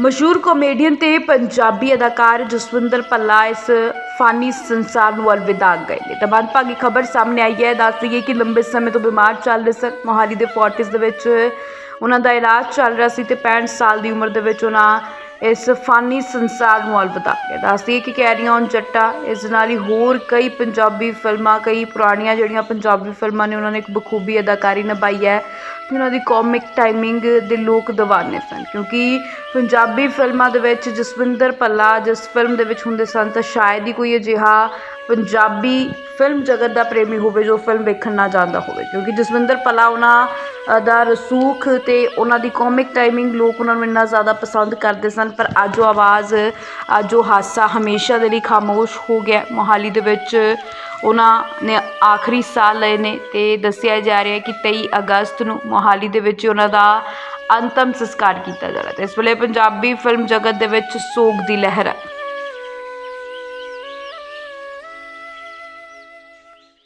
ਮਸ਼ਹੂਰ ਕਾਮੇਡੀਅਨ ਤੇ ਪੰਜਾਬੀ ਅਦਾਕਾਰ ਜਸਵਿੰਦਰ ਭੱਲਾ ਇਸ ਫਾਨੀ ਸੰਸਾਰ ਨੂੰ ਅਲਵਿਦਾ ਗਏ ਨੇ। ਤਾਂ ਮੰਦਭਾਗੀ ਖਬਰ ਸਾਹਮਣੇ ਆਈ ਹੈ, ਦੱਸ ਦਈਏ ਕਿ ਲੰਬੇ ਸਮੇਂ ਤੋਂ ਬਿਮਾਰ ਚੱਲ ਰਹੇ ਸਨ। ਮੋਹਾਲੀ ਦੇ ਫੋਰਟਿਸ ਦੇ ਵਿੱਚ ਉਹਨਾਂ ਦਾ ਇਲਾਜ ਚੱਲ ਰਿਹਾ ਸੀ ਤੇ 65 ਸਾਲ ਦੀ ਉਮਰ ਦੇ ਵਿੱਚ ਉਹਨਾਂ ਇਸ ਫਾਨੀ ਸੰਸਾਰ ਨੂੰ ਅਲਵਿਦਾ ਕੇ ਦੱਸਦੀ ਕਿ ਕੈਰੀ ਔਨ ਜੱਟਾ ਇਸ ਨਾਲ ਹੀ ਹੋਰ ਕਈ ਪੰਜਾਬੀ ਫਿਲਮਾਂ, ਕਈ ਪੁਰਾਣੀਆਂ ਜਿਹੜੀਆਂ ਪੰਜਾਬੀ ਫਿਲਮਾਂ ਨੇ, ਉਹਨਾਂ ਨੇ ਇੱਕ ਬਖੂਬੀ ਅਦਾਕਾਰੀ ਨਿਭਾਈ ਹੈ ਉਹਨਾਂ ਦੀ ਕਾਮਿਕ ਟਾਈਮਿੰਗ ਦੇ ਲੋਕ ਦੀਵਾਨੇ ਸਨ, ਕਿਉਂਕਿ ਪੰਜਾਬੀ ਫਿਲਮਾਂ ਦੇ ਵਿੱਚ ਜਸਵਿੰਦਰ ਭੱਲਾ ਜਿਸ ਫਿਲਮ ਦੇ ਵਿੱਚ ਹੁੰਦੇ ਸਨ, ਤਾਂ ਸ਼ਾਇਦ ਹੀ ਕੋਈ ਅਜਿਹਾ ਪੰਜਾਬੀ ਫਿਲਮ ਜਗਤ ਦਾ ਪ੍ਰੇਮੀ ਹੋਵੇ, ਜੋ ਫਿਲਮ ਵੇਖਣ ਨਾ ਜਾਂਦਾ ਹੋਵੇ। ਕਿਉਂਕਿ ਜਸਵਿੰਦਰ ਭੱਲਾ ਉਹਨਾਂ ਦਾ ਰਸੂਖ ਤੇ ਉਹਨਾਂ ਦੀ ਕਾਮਿਕ ਟਾਈਮਿੰਗ ਲੋਕ ਉਹਨਾਂ ਨੂੰ ਇੰਨਾ ਜ਼ਿਆਦਾ ਪਸੰਦ ਕਰਦੇ ਸਨ। ਪਰ ਅੱਜ ਉਹ ਆਵਾਜ਼, ਅੱਜ ਉਹ ਹਾਸਾ ਹਮੇਸ਼ਾ ਦੇ ਲਈ ਖਾਮੋਸ਼ ਹੋ ਗਿਆ। ਮੋਹਾਲੀ ਦੇ ਵਿੱਚ ਉਹਨਾਂ ਨੇ ਆਖਰੀ ਸਾਹ ਲਏ ਨੇ ਤੇ ਦੱਸਿਆ ਜਾ ਰਿਹਾ ਕਿ 23 ਅਗਸਤ ਨੂੰ ਮੋਹਾਲੀ ਦੇ ਵਿੱਚ ਉਹਨਾਂ ਦਾ ਅੰਤਮ ਸੰਸਕਾਰ ਕੀਤਾ ਜਾਣਾ ਤੇ ਇਸ ਵੇਲੇ ਪੰਜਾਬੀ ਫਿਲਮ ਜਗਤ ਦੇ ਵਿੱਚ ਸੋਗ ਦੀ ਲਹਿਰ ਹੈ।